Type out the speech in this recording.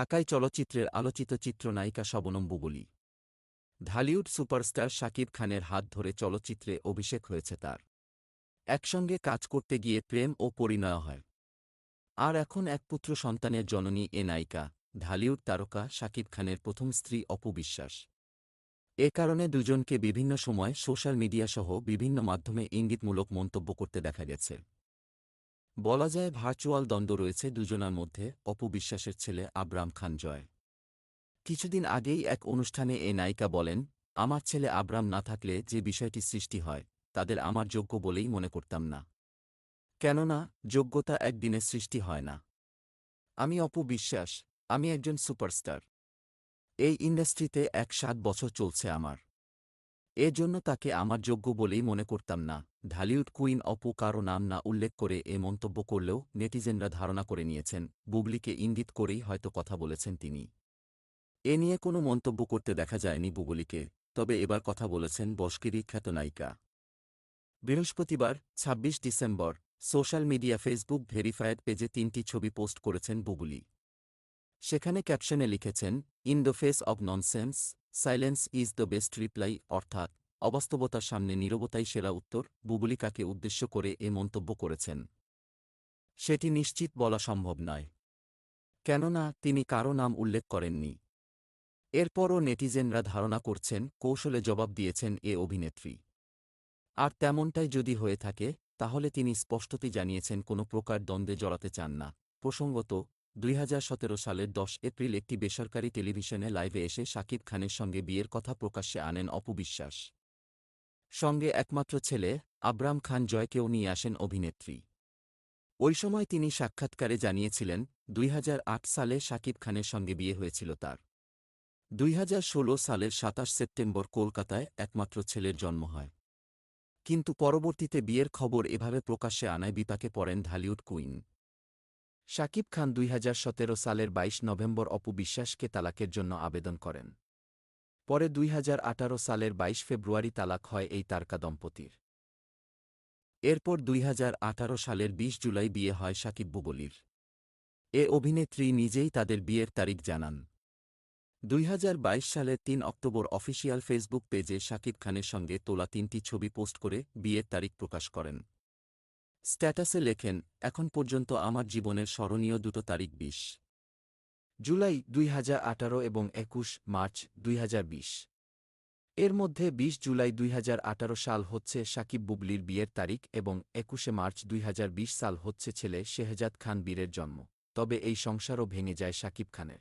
ঢাকায় চলচ্চিত্রের আলোচিত চিত্রনায়িকা শবনম বুবুলি। ঢালিউড সুপারস্টার শাকিব খানের হাত ধরে চলচ্চিত্রে অভিষেক হয়েছে তার। একসঙ্গে কাজ করতে গিয়ে প্রেম ও পরিণয় হয়। আর এখন এক পুত্র সন্তানের জননী এ নায়িকা, ঢালিউড তারকা শাকিব খানের প্রথম স্ত্রী অপু বিশ্বাস। এ কারণে দুজনকে বিভিন্ন সময় সোশ্যাল মিডিয়াসহ বিভিন্ন মাধ্যমে ইঙ্গিতমূলক মন্তব্য করতে দেখা গেছে। বলা যায় ভার্চুয়াল দ্বন্দ্ব রয়েছে দুজনার মধ্যে, অপু বিশ্বাসের ছেলে আবরাম খান জয়। কিছুদিন আগেই এক অনুষ্ঠানে এ নায়িকা বলেন, আমার ছেলে আবরাম না থাকলে যে বিষয়টি সৃষ্টি হয়, তাদের আমার যোগ্য বলেই মনে করতাম না। কেননা, যোগ্যতা একদিনে সৃষ্টি হয় না। আমি অপু বিশ্বাস, আমি একজন সুপারস্টার। এই ইন্ডাস্ট্রিতে এক সাত বছর চলছে আমার। এ জন্য তাকে আমার যোগ্য বলেই মনে করতাম না। ঢালিউড কুইন অপু কারও নাম না উল্লেখ করে এ মন্তব্য করলেও নেটিজেনরা ধারণা করে নিয়েছেন, বুবলিকে ইঙ্গিত করেই হয়তো কথা বলেছেন তিনি। এ নিয়ে কোনো মন্তব্য করতে দেখা যায়নি বুবলিকে, তবে এবার কথা বলেছেন বস্কিরি খ্যাত নায়িকা বৃহস্পতিবার ২৬ December, social media Facebook verified পেজে তিনটি ছবি পোস্ট করেছেন বুবলি। সেখানে ক্যাপশনে লিখেছেন, in the face of nonsense, silence is the best reply, অর্থাৎ অবাস্তবতার সামনে নীরবতাই সেরা উত্তর বুবলিকাকে উদ্দেশ্য করে এ মন্তব্য করেছেন। সেটি নিশ্চিত বলা সম্ভব নয়। কেননা, তিনি কারও নাম উল্লেখ করেননি। এরপরও নেটিজেনরা ধারণা করছেন, কৌশলে জবাব দিয়েছেন এ অভিনেত্রী। আর তেমনটাই যদি হয়ে থাকে, তাহলে তিনি স্পষ্টতই জানিয়েছেন কোনো প্রকার দ্বন্দ্বে জড়াতে চান না। প্রসঙ্গত, দুই সালের দশ এপ্রিল একটি বেসরকারি টেলিভিশনে লাইভে এসে শাকিব খানের সঙ্গে বিয়ের কথা প্রকাশ্যে আনেন অপুবিশ্বাস সঙ্গে একমাত্র ছেলে, আব্রাম খান জয়কেও নিয়ে আসেন অভিনেত্রী। ওই সময় তিনি সাক্ষাৎকারে জানিয়েছিলেন, দুই হাজার আট সালে শাকিব খানের সঙ্গে বিয়ে হয়েছিল তার। দুই সালের সাতাশ সেপ্টেম্বর কলকাতায় একমাত্র ছেলের জন্ম হয়। কিন্তু পরবর্তীতে বিয়ের খবর এভাবে প্রকাশ্যে আনায় বিপাকে পড়েন ঢালিউড কুইন। শাকিব খান দুই হাজার সতেরো সালের ২২ নভেম্বর অপু বিশ্বাসকে তালাকের জন্য আবেদন করেন। পরে দুই হাজার আঠারো সালের ২২ ফেব্রুয়ারি তালাক হয় এই তারকা দম্পতির। এরপর দুই হাজার আঠারো সালের ২০ জুলাই বিয়ে হয় সাকিব বুবলির এ অভিনেত্রী নিজেই তাদের বিয়ের তারিখ জানান। দুই সালের তিন অক্টোবর অফিসিয়াল ফেসবুক পেজে শাকিব খানের সঙ্গে তোলা তিনটি ছবি পোস্ট করে বিয়ের তারিখ প্রকাশ করেন। স্ট্যাটাসে লেখেন, এখন পর্যন্ত আমার জীবনের স্মরণীয় দুটো তারিখ বিশ। জুলাই দুই হাজার আঠারো এবং একুশ মার্চ দুই হাজার বিশ। এর মধ্যে ২০ জুলাই দুই হাজার আঠারো সাল হচ্ছে সাকিব বুবলির বিয়ের তারিখ এবং একুশে মার্চ দুই হাজার বিশ সাল হচ্ছে ছেলে শেহজাদ খান বীরের জন্ম। তবে এই সংসারও ভেঙে যায় সাকিব খানের।